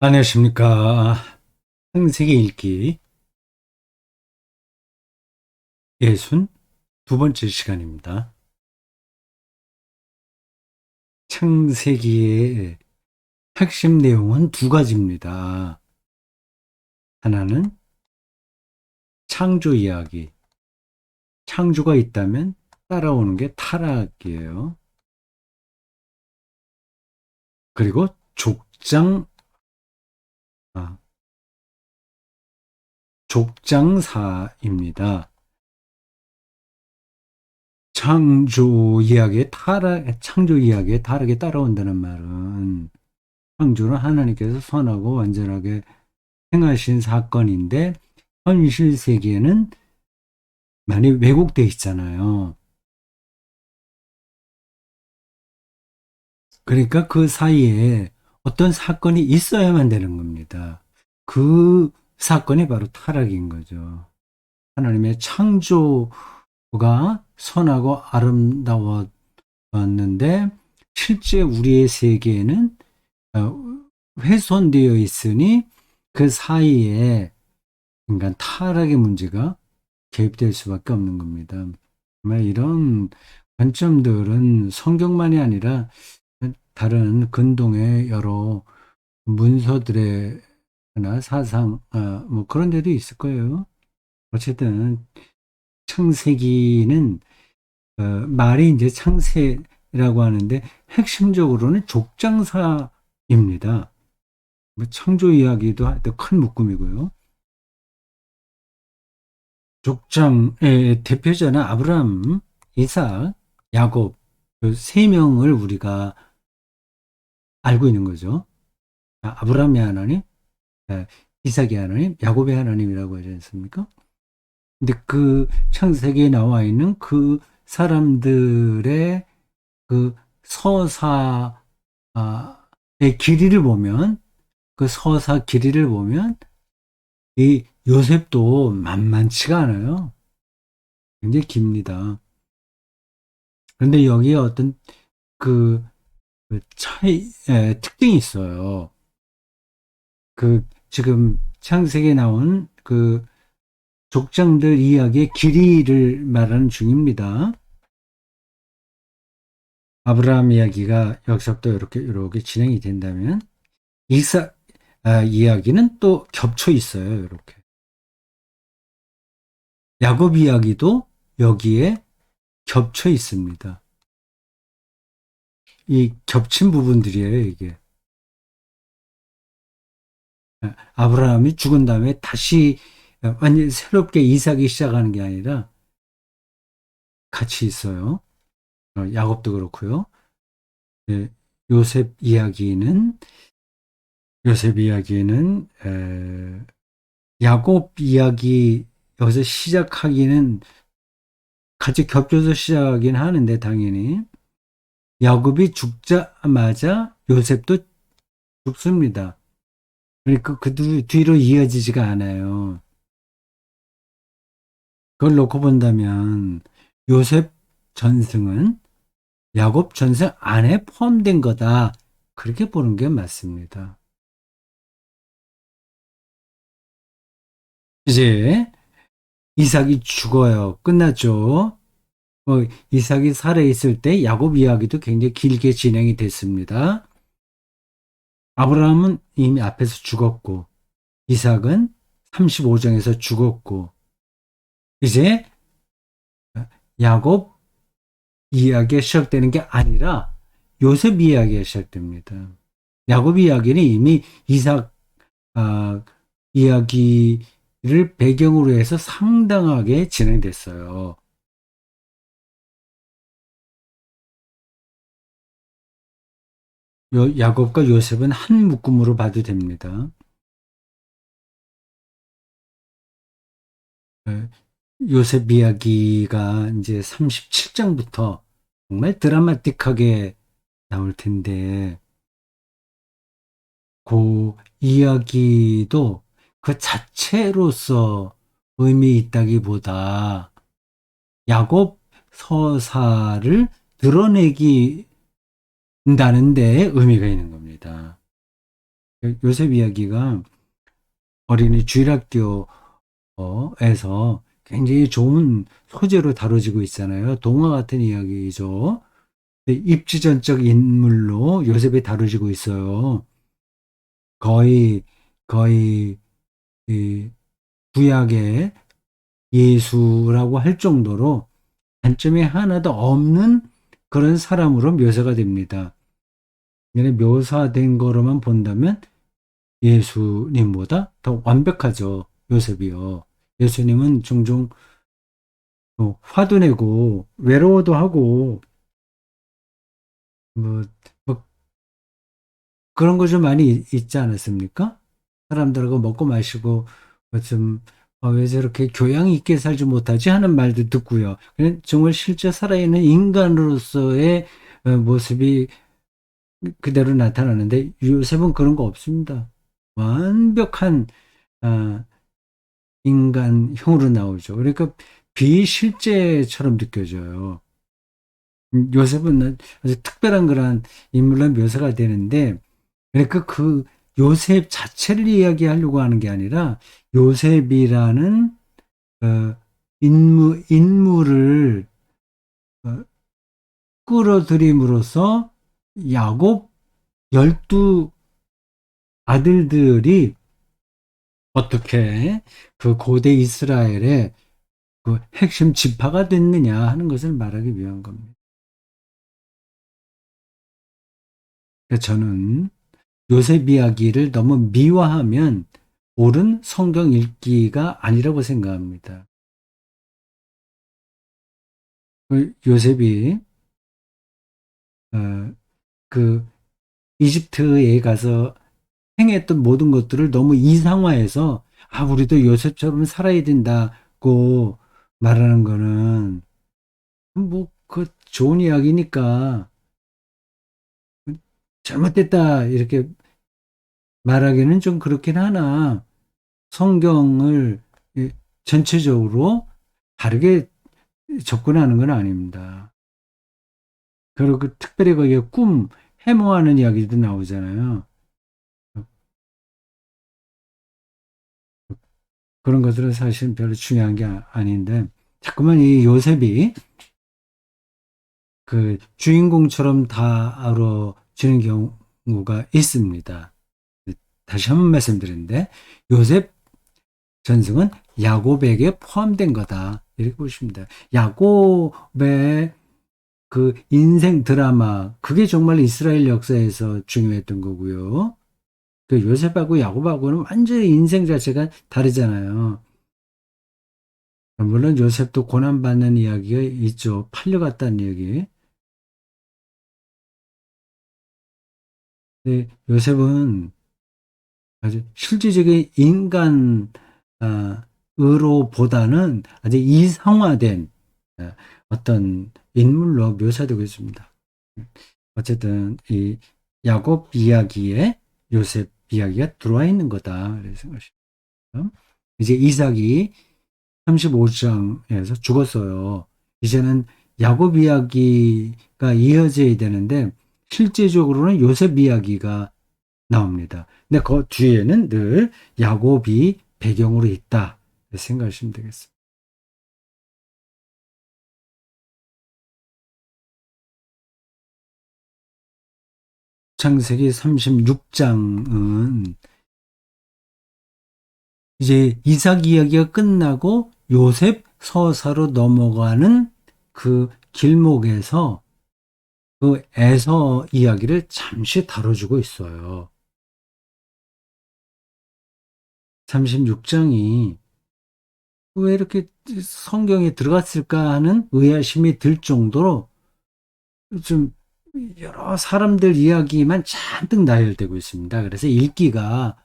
안녕하십니까. 창세기 읽기 예순 두 번째 시간입니다. 창세기의 핵심 내용은 두 가지입니다. 하나는 창조 이야기. 창조가 있다면 따라오는 게 타락이에요. 그리고 족장 아, 족장사입니다. 창조 이야기에 타락, 창조 이야기에 다르게 따라온다는 말은 창조는 하나님께서 선하고 완전하게 행하신 사건인데 현실 세계는 많이 왜곡되어 있잖아요. 그러니까 그 사이에 어떤 사건이 있어야만 되는 겁니다. 그 사건이 바로 타락인 거죠. 하나님의 창조가 선하고 아름다웠는데 실제 우리의 세계에는 어, 훼손되어 있으니 그 사이에 인간 타락의 문제가 개입될 수밖에 없는 겁니다. 정말 이런 관점들은 성경만이 아니라 다른 근동의 여러 문서들에나 사상, 아, 뭐 그런 데도 있을 거예요. 어쨌든 창세기는 어, 말이 이제 창세라고 하는데 핵심적으로는 족장사입니다. 뭐 창조 이야기도 큰 묶음이고요. 족장의 대표자는 아브라함, 이삭, 야곱 그세 명을 우리가 알고 있는 거죠. 아, 아브라함의 하나님, 아, 이삭의 하나님, 야곱의 하나님이라고 하지 않습니까? 근데 그 창세기에 나와 있는 그 사람들의 그 서사의 길이를 보면, 그 서사 길이를 보면, 이 요셉도 만만치가 않아요. 굉장히 깁니다. 그런데 여기에 어떤 그그 차이, 에, 특징이 있어요. 그, 지금 창세기에 나온 그 족장들 이야기의 길이를 말하는 중입니다. 아브라함 이야기가 여기서부터 이렇게, 이렇게 진행이 된다면, 이사, 아, 이야기는 또 겹쳐 있어요. 이렇게. 야곱 이야기도 여기에 겹쳐 있습니다. 이 겹친 부분들이에요, 이게. 아브라함이 죽은 다음에 다시 완전 새롭게 이삭이 시작하는 게 아니라 같이 있어요. 어, 야곱도 그렇고요. 네, 요셉 이야기는 요셉 이야기는 에, 야곱 이야기 여기서 시작하기는 같이 겹쳐서 시작하긴 하는데 당연히 야곱이 죽자마자 요셉도 죽습니다. 그러니까 그 뒤로 이어지지가 않아요. 그걸 놓고 본다면 요셉 전승은 야곱 전승 안에 포함된 거다. 그렇게 보는 게 맞습니다. 이제 이삭이 죽어요. 끝났죠. 뭐 이삭이 살아 있을 때 야곱 이야기도 굉장히 길게 진행이 됐습니다. 아브라함은 이미 앞에서 죽었고 이삭은 35장에서 죽었고 이제 야곱 이야기가 시작되는 게 아니라 요셉 이야기가 시작됩니다. 야곱 이야기는 이미 이삭 아, 이야기를 배경으로 해서 상당하게 진행됐어요. 야곱과 요셉은 한 묶음으로 봐도 됩니다. 네, 요셉 이야기가 이제 37장부터 정말 드라마틱하게 나올 텐데, 그 이야기도 그 자체로서 의미 있다기보다 야곱 서사를 드러내기 다는 데에 의미가 있는 겁니다. 요셉 이야기가 어린이 주일학교에서 굉장히 좋은 소재로 다뤄지고 있잖아요. 동화 같은 이야기죠. 입지전적 인물로 요셉이 다뤄지고 있어요. 거의 거의 이 구약의 예수라고 할 정도로 단점이 하나도 없는 그런 사람으로 묘사가 됩니다. 묘사된 거로만 본다면 예수님보다 더 완벽하죠. 요셉이요. 예수님은 종종 화도 내고 외로워도 하고 뭐, 뭐 그런 거 좀 많이 있지 않았습니까? 사람들하고 먹고 마시고 뭐좀 어, 왜 저렇게 교양 있게 살지 못하지 하는 말도 듣고요. 정말 실제 살아있는 인간으로서의 어, 모습이 그대로 나타나는데 요셉은 그런 거 없습니다. 완벽한 어, 인간형으로 나오죠. 그러니까 비실제처럼 느껴져요. 요셉은 아주 특별한 그런 인물로 묘사가 되는데 그러니까 그 요셉 자체를 이야기하려고 하는 게 아니라 요셉이라는 어, 인물 인물을 어, 끌어들임으로써 야곱 열두 아들들이 어떻게 그 고대 이스라엘의 그 핵심 지파가 됐느냐 하는 것을 말하기 위한 겁니다. 저는 요셉 이야기를 너무 미화하면 옳은 성경 읽기가 아니라고 생각합니다. 그 요셉이 어, 그 이집트에 가서 행했던 모든 것들을 너무 이상화해서 아 우리도 요셉처럼 살아야 된다고 말하는 거는 뭐 그 좋은 이야기니까 잘못됐다 이렇게 말하기는 좀 그렇긴 하나 성경을 전체적으로 다르게 접근하는 건 아닙니다. 그리고 그 특별히 거기에 꿈, 해몽하는 이야기도 나오잖아요. 그런 것들은 사실 별로 중요한 게 아닌데, 자꾸만 이 요셉이 그 주인공처럼 다 알아지는 경우가 있습니다. 다시 한 번 말씀드리는데, 요셉 전승은 야곱에게 포함된 거다. 이렇게 돼요. 야곱의 그 인생 드라마 그게 정말 이스라엘 역사에서 중요했던 거고요. 그 요셉하고 야곱하고는 완전히 인생 자체가 다르잖아요. 물론 요셉도 고난받는 이야기가 있죠. 팔려갔다는 이야기. 네, 요셉은 아주 실질적인 인간 으로 보다는 아주 이상화된 어떤 인물로 묘사되고 있습니다. 어쨌든 이 야곱 이야기에 요셉 이야기가 들어와 있는 거다. 이제 이삭이 35장에서 죽었어요. 이제는 야곱 이야기가 이어져야 되는데 실제적으로는 요셉 이야기가 나옵니다. 근데 그 뒤에는 늘 야곱이 배경으로 있다. 생각하시면 되겠습니다. 창세기 36장은 이제 이삭 이야기가 끝나고 요셉 서사로 넘어가는 그 길목에서 그 에서 이야기를 잠시 다뤄주고 있어요. 36장이 왜 이렇게 성경에 들어갔을까 하는 의아심이 들 정도로 좀 여러 사람들 이야기만 잔뜩 나열되고 있습니다. 그래서 읽기가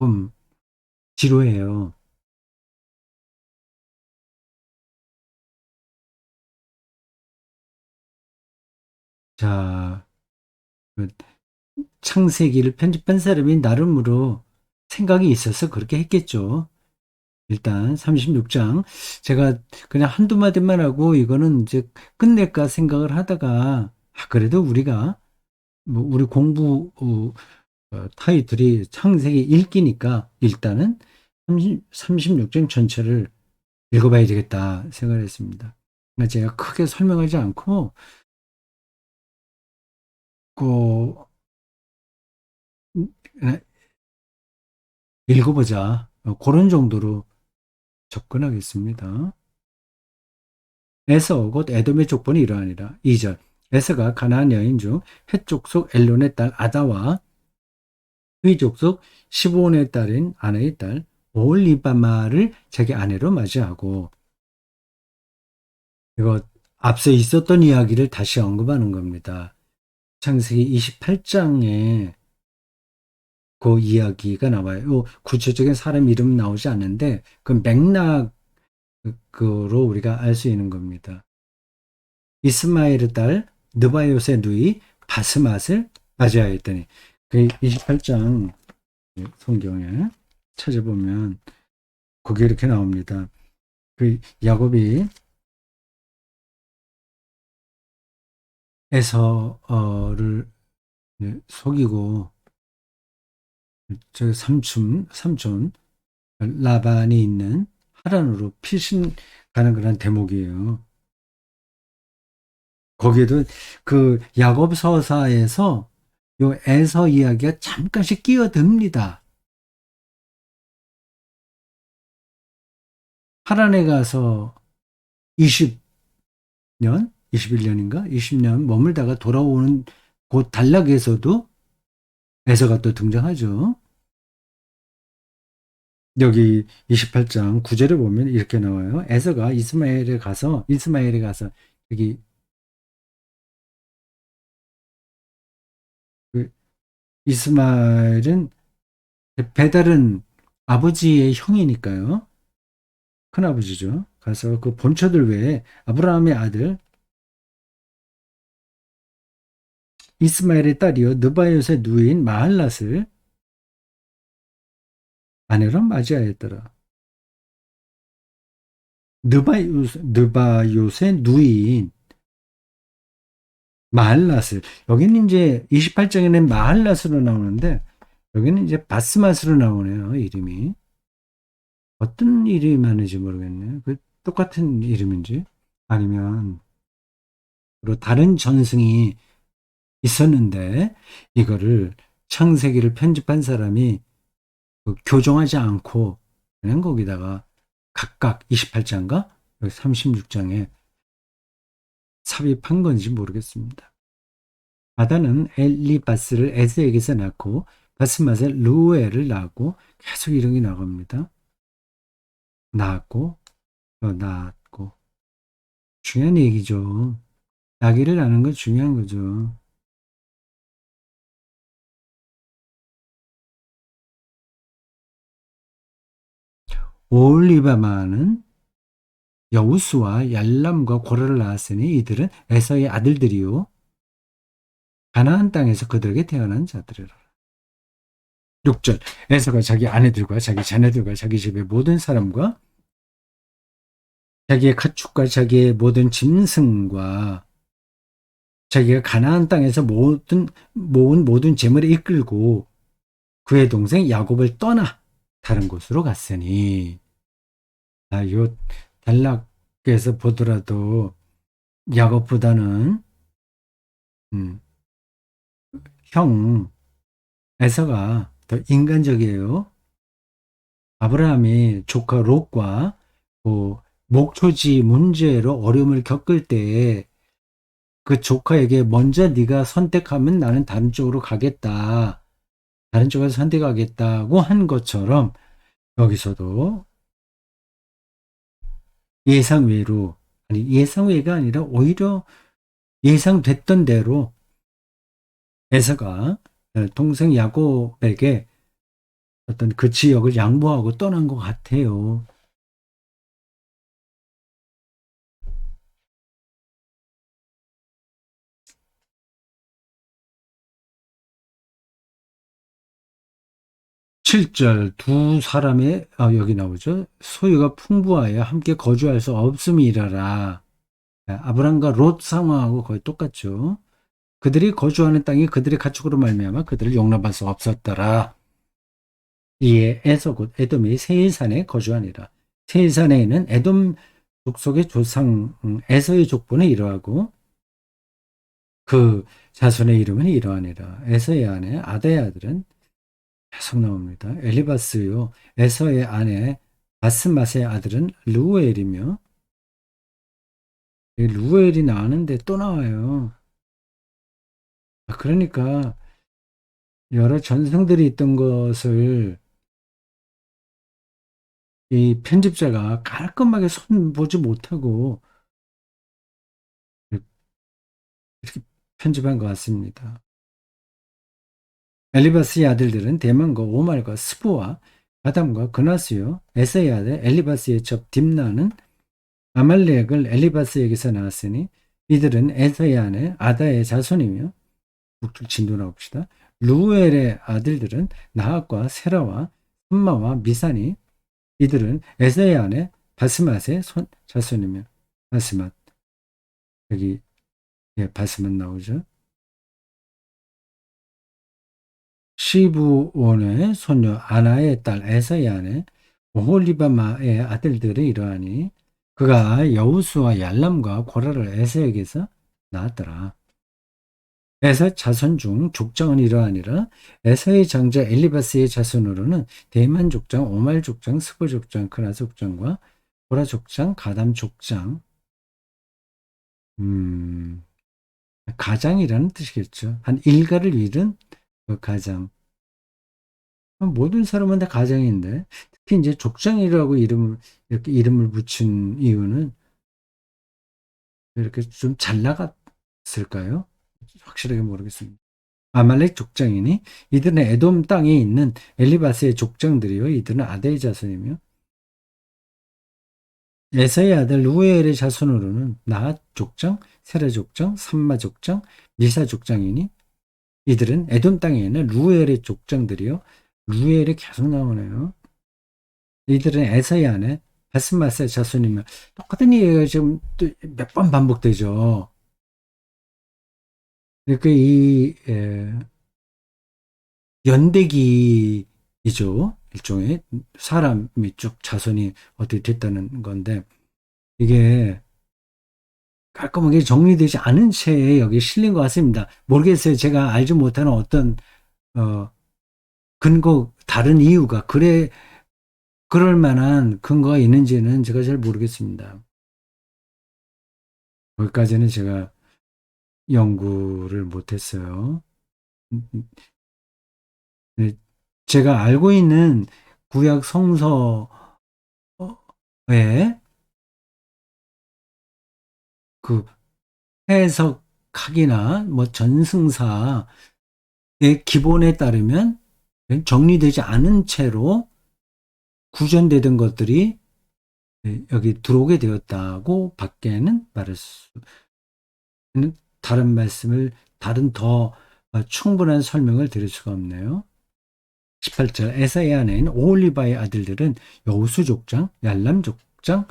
좀 지루해요. 자, 그 창세기를 편집한 사람이 나름으로 생각이 있어서 그렇게 했겠죠. 일단 36장 제가 그냥 한두 마디만 하고 이거는 이제 끝낼까 생각을 하다가 아, 그래도 우리가 뭐 우리 공부 어, 어, 타이틀이 창세기 읽기니까 일단은 30, 36장 전체를 읽어봐야 되겠다 생각을 했습니다. 그러니까 제가 크게 설명하지 않고 그 음, 읽어보자 어, 그런 정도로 접근하겠습니다. 에서 곧 에돔의 족본이 이러하니라. 2절 에서가 가나안 여인 중 헷족속 엘론의 딸 아다와 그의 족 속 시브온의 딸인 아내의 딸 올리바마를 자기 아내로 맞이하고 이거 앞서 있었던 이야기를 다시 언급하는 겁니다. 창세기 28장에 그 이야기가 나와요. 구체적인 사람 이름 나오지 않는데 그 맥락으로 우리가 알 수 있는 겁니다. 이스마엘의 딸 느바요의 누이 바스맛을 맞이하였더니 그 28장 성경에 찾아보면 거기 이렇게 나옵니다. 그 야곱이 에서를 속이고 저 삼촌 삼촌 라반이 있는 하란으로 피신 가는 그런 대목이에요. 거기에도 그 야곱 서사에서 요 에서 이야기가 잠깐씩 끼어듭니다. 하란에 가서 20년, 21년인가? 20년 머물다가 돌아오는 곧 단락에서도 에서가 또 등장하죠. 여기 28장 9절에 보면 이렇게 나와요. 에서가 이스마엘에 가서, 이스마엘에 가서, 여기, 이스마엘은 배달은 아버지의 형이니까요. 큰아버지죠. 가서 그 본처들 외에 아브라함의 아들 이스마엘의 딸이요 느바요의 누인 마할랏을 아내로 맞이하였더라. 느바요, 느바요의 누인 마할랏을 여기는 이제 28장에는 마할랏으로 나오는데 여기는 이제 바스맛으로 나오네요 이름이. 어떤 이름이 많은지 모르겠네요. 그 똑같은 이름인지? 아니면 다른 전승이 있었는데 이거를 창세기를 편집한 사람이 그 교정하지 않고 그냥 거기다가 각각 28장과 36장에 삽입한 건지 모르겠습니다. 아다는 엘리바스를 에스에게서 낳고 바스맛의 루에를 낳고 계속 이름이 나갑니다. 낳았고 또 낳았고 중요한 얘기죠. 나기를 낳는 건 중요한 거죠. 올리바마는 여우수와 얄람과 고라를 낳았으니 이들은 에서의 아들들이요. 가나안 땅에서 그들에게 태어난 자들이라. 6절. 에서가 자기 아내들과 자기 자녀들과 자기 집의 모든 사람과 자기의 가축과 자기의 모든 짐승과 자기가 가나안 땅에서 모든 모은 모든 재물을 이끌고 그의 동생 야곱을 떠나 다른 곳으로 갔으니. 아, 요 단락에서 보더라도 야곱보다는 음, 형 에서가 더 인간적이에요. 아브라함이 조카 롯과 그 목초지 문제로 어려움을 겪을 때 그 조카에게 먼저 네가 선택하면 나는 다른 쪽으로 가겠다. 다른 쪽에서 선택하겠다고 한 것처럼 여기서도 예상 외로 아니 예상 외가 아니라 오히려 예상됐던 대로 에서가 동생 야곱에게 어떤 그 지역을 양보하고 떠난 것 같아요. 7절 두 사람의 아, 여기 나오죠. 소유가 풍부하여 함께 거주할 수 없음이라라. 아브람과 롯 상황하고 거의 똑같죠. 그들이 거주하는 땅이 그들의 가축으로 말미암아 그들을 용납할 수 없었더라. 이에 에서 곧 에돔이 세일산에 거주하니라. 세일산에 있는 에돔 족속의 조상 음, 에서의 족보는 이러하고 그 자손의 이름은 이러하니라. 에서의 아내 아다의 아들은 계속 나옵니다. 엘리바스요. 에서의 아내 바스맛의 아들은 루엘이며 루엘이 나왔는데 또 나와요. 아, 그러니까 여러 전성들이 있던 것을 이 편집자가 깔끔하게 손 보지 못하고 이렇게 편집한 것 같습니다. 엘리바스의 아들들은 대만과 오말과 스보와 가담과 그나스요 에서의 아들 엘리바스의 첩 딥나는 아말렉을 엘리바스에게서 나왔으니 이들은 에서의 아내 아다의 자손이며 북쪽 진도나 봅시다. 루엘의 아들들은 나학과 세라와 흠마와 미산이 이들은 에서의 아내 바스맛의 손, 자손이며 바스맛 여기 예, 바스맛 나오죠. 시부온의 손녀 아나의 딸 아내 오홀리바마의 아들들이 이러하니 그가 여우수와 얄람과 고라를 에서에게서 낳았더라. 에서 자손 중 족장은 이러하니라 에서의 장자 엘리바스의 자손으로는 대만 족장, 오말 족장, 스보 족장, 크나 족장과 보라 족장, 가담 족장 음, 가장이라는 뜻이겠죠. 한 일가를 잃은 그 가장 모든 사람은 다 가장인데 특히 이제 족장이라고 이름을 이렇게 이름을 붙인 이유는 이렇게 좀 잘 나갔을까요? 확실하게 모르겠습니다. 아말렉 족장이니 이들은 에돔 땅에 있는 엘리바스의 족장들이요 이들은 아데의 자손이며 에서의 아들 루엘의 자손으로는 나핫 족장, 세라 족장, 삼마 족장, 미사 족장이니 이들은 에돔 땅에 있는 루엘의 족장들이요 루엘이 계속 나오네요. 이들은 에서의 아내 바스마스의 자손이며 똑같은 얘기가 지금 몇 번 반복되죠. 그러니까 이 에, 연대기이죠. 일종의 사람이 쭉 자손이 어떻게 됐다는 건데 이게 깔끔하게 정리되지 않은 채에 여기 실린 것 같습니다. 모르겠어요. 제가 알지 못하는 어떤 어, 근거 다른 이유가 그래 그럴 만한 근거가 있는지는 제가 잘 모르겠습니다. 거기까지는 제가 연구를 못했어요. 네, 제가 알고 있는 구약 성서에 그 해석학이나 뭐 전승사의 기본에 따르면 정리되지 않은 채로 구전되던 것들이 여기 들어오게 되었다고 밖에는 말할 수 다른 말씀을 다른 더 충분한 설명을 드릴 수가 없네요. 18절 에사의 아내인 오올리바의 아들들은 여우수 족장, 얄람 족장,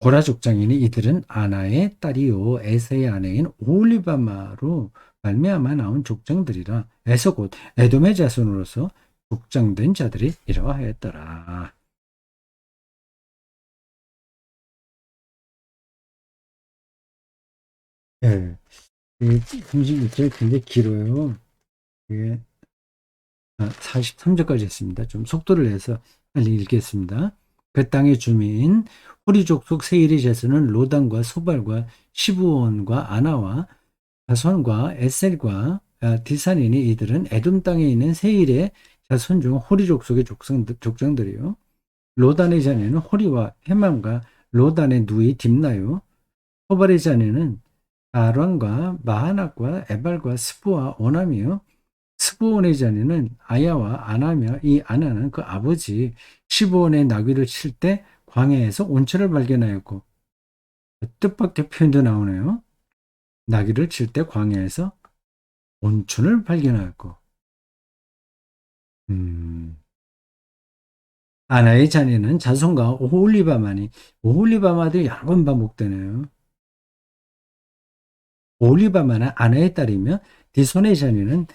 고라 족장이니 이들은 아나의 딸이요 에사의 아내인 오올리바마로 말미암아 나온 족장들이라 에서 곧 에돔의 자손으로서 족장된 자들이 이러하였더라. 예. 이 36절 굉장히 길어요. 이게 43절까지 아, 했습니다. 좀 속도를 내서 빨리 읽겠습니다. 그 땅의 주민 호리족 속 세일의 자손은 로단과 소발과 시부온과 아나와 자손과 에셀과 아, 디산이니 이들은 에돔 땅에 있는 세일의 자손 중 호리족 속의 족장, 들이요 로단의 자녀는 호리와 헤맘과 로단의 누이 딥나요. 소발의 자녀는 아론과 마하낙과 에발과 스부와 오남이요. 스부온의 자녀는 아야와 아나며 이 아나는 그 아버지 시부온의 나귀를 칠 때 광야에서 온천을 발견하였고 뜻밖의 표현도 나오네요. 나귀를 칠 때 광야에서 온천을 발견하였고 음. 아나의 자녀는 자손과 오홀리바마니 오홀리바마도 여러 번 반복되네요. 올리바마는 아내의 딸이며 디손의 자녀는 햄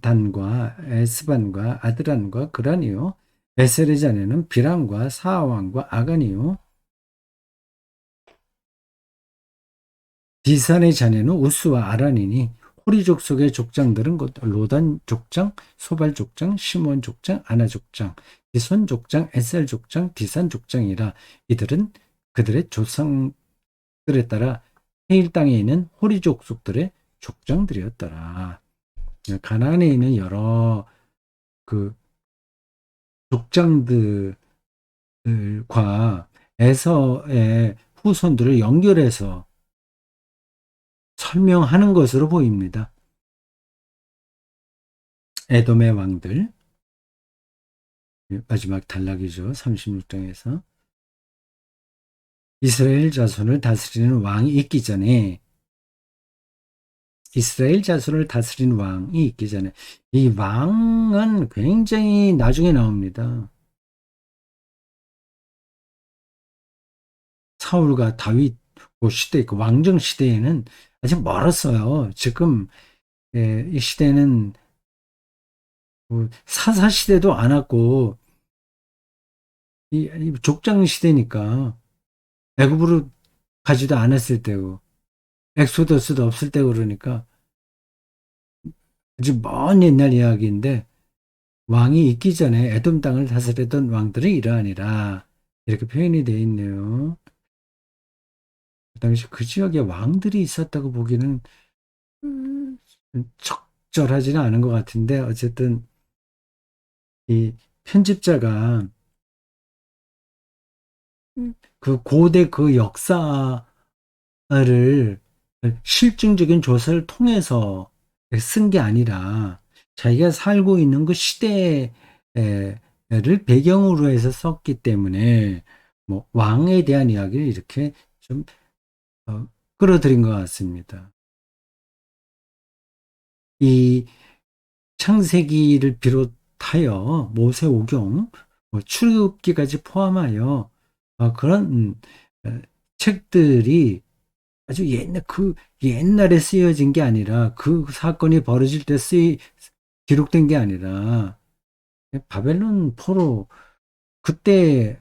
단과 에스반과 아드란과 그란이요. 에셀의 자녀는 비람과 사왕과 아간이요. 디산의 자녀는 우스와 아란이니 호리 족 속의 족장들은 곧 로단 족장, 소발 족장, 시몬 족장, 아나 족장, 디손 족장, 에셀 족장, 디산 족장이라 이들은 그들의 조상들에 따라 헤일 땅에 있는 호리 족 속들의 족장들이었더라. 가나안에 있는 여러 그 족장들과 에서의 후손들을 연결해서 설명하는 것으로 보입니다. 에돔의 왕들 마지막 단락이죠. 36장에서 이스라엘 자손을 다스리는 왕이 있기 전에 이스라엘 자손을 다스린 왕이 있기 전에 이 왕은 굉장히 나중에 나옵니다. 사울과 다윗 시대, 그 왕정 시대에는 아직 멀었어요. 지금 예, 이 시대는 뭐 사사 시대도 안 왔고 이, 이 족장 시대니까 애굽으로 가지도 않았을 때고 엑소더스도 없을 때 그러니까 아주 먼 옛날 이야기인데 왕이 있기 전에 에돔 땅을 다스렸던 왕들이 이러하니라. 이렇게 표현이 되어 있네요. 그 당시 그 지역에 왕들이 있었다고 보기는 음, 적절하지는 않은 것 같은데 어쨌든 이 편집자가 그 고대 그 역사를 실증적인 조사를 통해서 쓴 게 아니라 자기가 살고 있는 그 시대를 배경으로 해서 썼기 때문에 뭐 왕에 대한 이야기를 이렇게 좀 어, 끌어들인 것 같습니다. 이 창세기를 비롯하여 모세 오경, 뭐 출애굽기까지 포함하여 어, 그런 음, 책들이 아주 옛날 그 옛날에 쓰여진 게 아니라 그 사건이 벌어질 때 쓰이 기록된 게 아니라 바벨론 포로 그때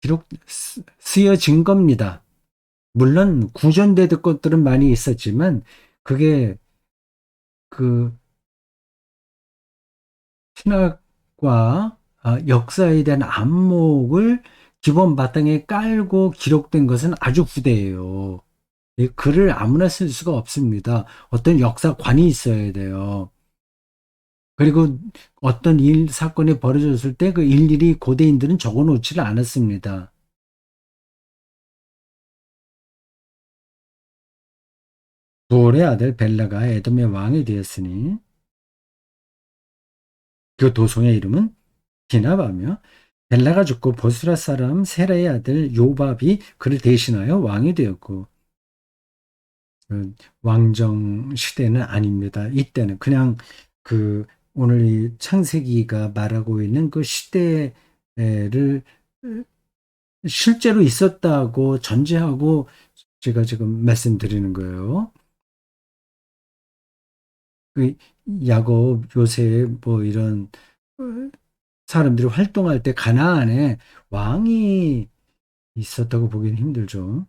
기록 쓰여진 겁니다. 물론 구전되던 것들은 많이 있었지만 그게 그 신학과 아, 역사에 대한 안목을 기본 바탕에 깔고 기록된 것은 아주 후대예요. 이 글을 아무나 쓸 수가 없습니다. 어떤 역사관이 있어야 돼요. 그리고 어떤 일, 사건이 벌어졌을 때 그 일일이 고대인들은 적어 놓지를 않았습니다. 부올의 아들 벨라가 에돔의 왕이 되었으니 그 도성의 이름은 디나바며 벨라가 죽고 보스라 사람 세라의 아들 요밥이 그를 대신하여 왕이 되었고 그 왕정 시대는 아닙니다. 이때는 그냥 그 오늘 이 창세기가 말하고 있는 그 시대를 실제로 있었다고 전제하고 제가 지금 말씀드리는 거예요. 그 야곱, 요셉 뭐 이런 사람들이 활동할 때 가나안에 왕이 있었다고 보기는 힘들죠.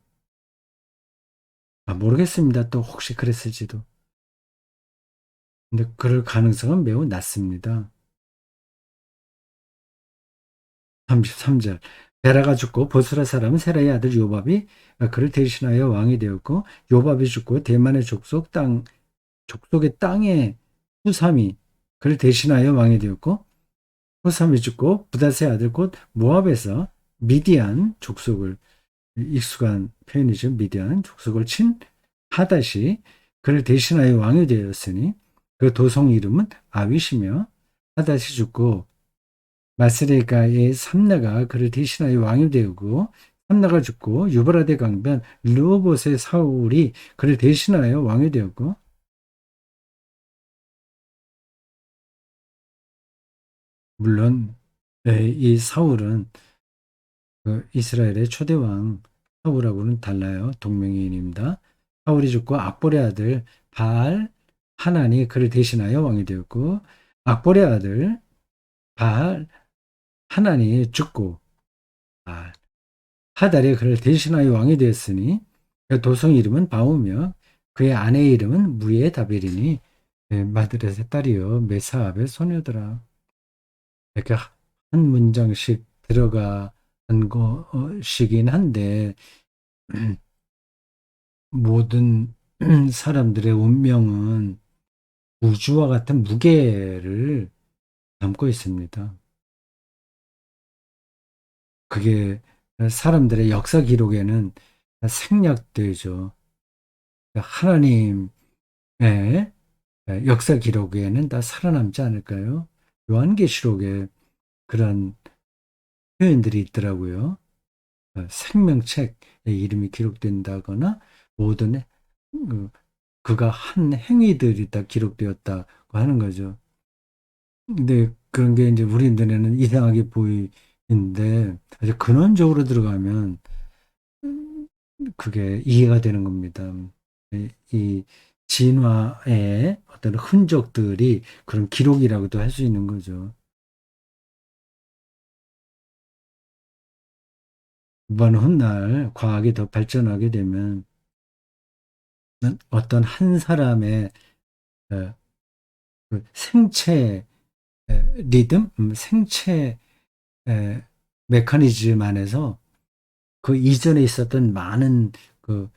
아, 모르겠습니다. 또 혹시 그랬을지도. 근데 그럴 가능성은 매우 낮습니다. 33절. 베라가 죽고 보스라 사람은 세라의 아들 요밥이 그를 대신하여 왕이 되었고 요밥이 죽고 대만의 족속 땅 족속의 땅의 후삼이 그를 대신하여 왕이 되었고 호삼이 죽고 부다스의 아들 곧 모압에서 미디안 족속을 익숙한 표현이죠. 미디안 족속을 친 하다시 그를 대신하여 왕이 되었으니 그 도성 이름은 아윗이며 하다시 죽고 마스레가의 삼나가 그를 대신하여 왕이 되고 삼나가 죽고 유브라데 강변 르호봇의 사울이 그를 대신하여 왕이 되었고 물론 네, 이 사울은 그 이스라엘의 초대왕 사울하고는 달라요. 동명이인입니다. 사울이 죽고 악볼의 아들 바알 하나니 그를 대신하여 왕이 되었고 악볼의 아들 바알 하나니 죽고 바알 하달이 그를 대신하여 왕이 되었으니 그 도성 이름은 바우며 그의 아내의 이름은 무예 다벨이니 예, 마드렛의 딸이요 메사압의 소녀더라. 이렇게 한 문장씩 들어간 것이긴 한데 모든 사람들의 운명은 우주와 같은 무게를 담고 있습니다. 그게 사람들의 역사 기록에는 생략되죠. 하나님의 역사 기록에는 다 살아남지 않을까요? 요한계시록에 그런 표현들이 있더라고요. 생명책의 이름이 기록된다거나 모든 그, 그가 한 행위들이 다 기록되었다고 하는 거죠. 근데 그런 게 이제 우리 눈에는 이상하게 보이는데 아주 근원적으로 들어가면 그게 이해가 되는 겁니다. 이 진화의 어떤 흔적들이 그런 기록이라고도 할 수 있는 거죠. 먼 훗날 과학이 더 발전하게 되면 어떤 한 사람의 어, 그 생체 리듬, 음, 생체 메커니즘 안에서 그 이전에 있었던 많은 그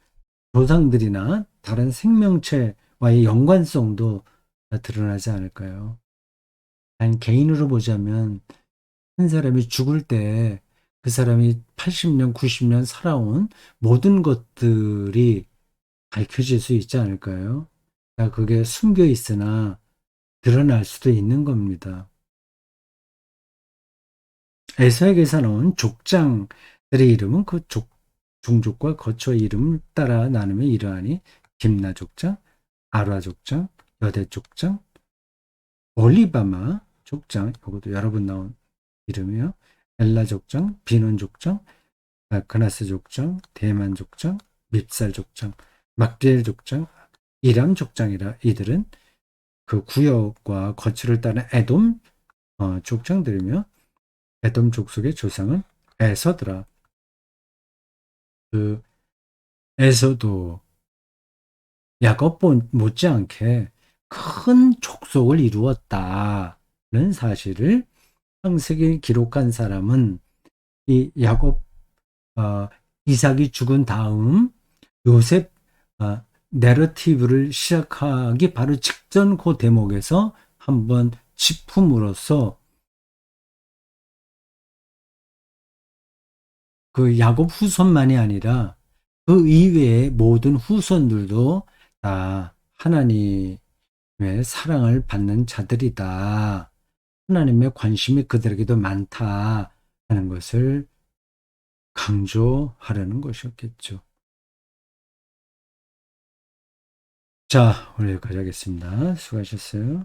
조상들이나 다른 생명체와의 연관성도 드러나지 않을까요? 단 개인으로 보자면 한 사람이 죽을 때 그 사람이 80년, 90년 살아온 모든 것들이 밝혀질 수 있지 않을까요? 그게 숨겨 있으나 드러날 수도 있는 겁니다. 에서에게서 나온 족장들의 이름은 그 족, 종족과 거처 이름을 따라 나누면 이러하니 김나 족장, 아라 족장, 여대 족장, 올리바마 족장, 이것도 여러 번 나온 이름이요. 엘라 족장, 비논 족장, 그나스 족장, 대만 족장, 밉살 족장, 막디엘 족장, 이람 족장이라 이들은 그 구역과 거처를 따른 에돔 어, 족장들이며 에돔 족속의 조상은 에서더라. 그 에서도 야곱 못지않게 큰 족속을 이루었다는 사실을 창세기 기록한 사람은 이 야곱 어, 이삭이 죽은 다음 요셉 어, 내러티브를 시작하기 바로 직전 그 대목에서 한번 짚음으로써 그 야곱 후손만이 아니라 그 이외의 모든 후손들도 다 하나님의 사랑을 받는 자들이다. 하나님의 관심이 그들에게도 많다 하는 것을 강조하려는 것이었겠죠. 자, 오늘 여기까지 하겠습니다. 수고하셨어요.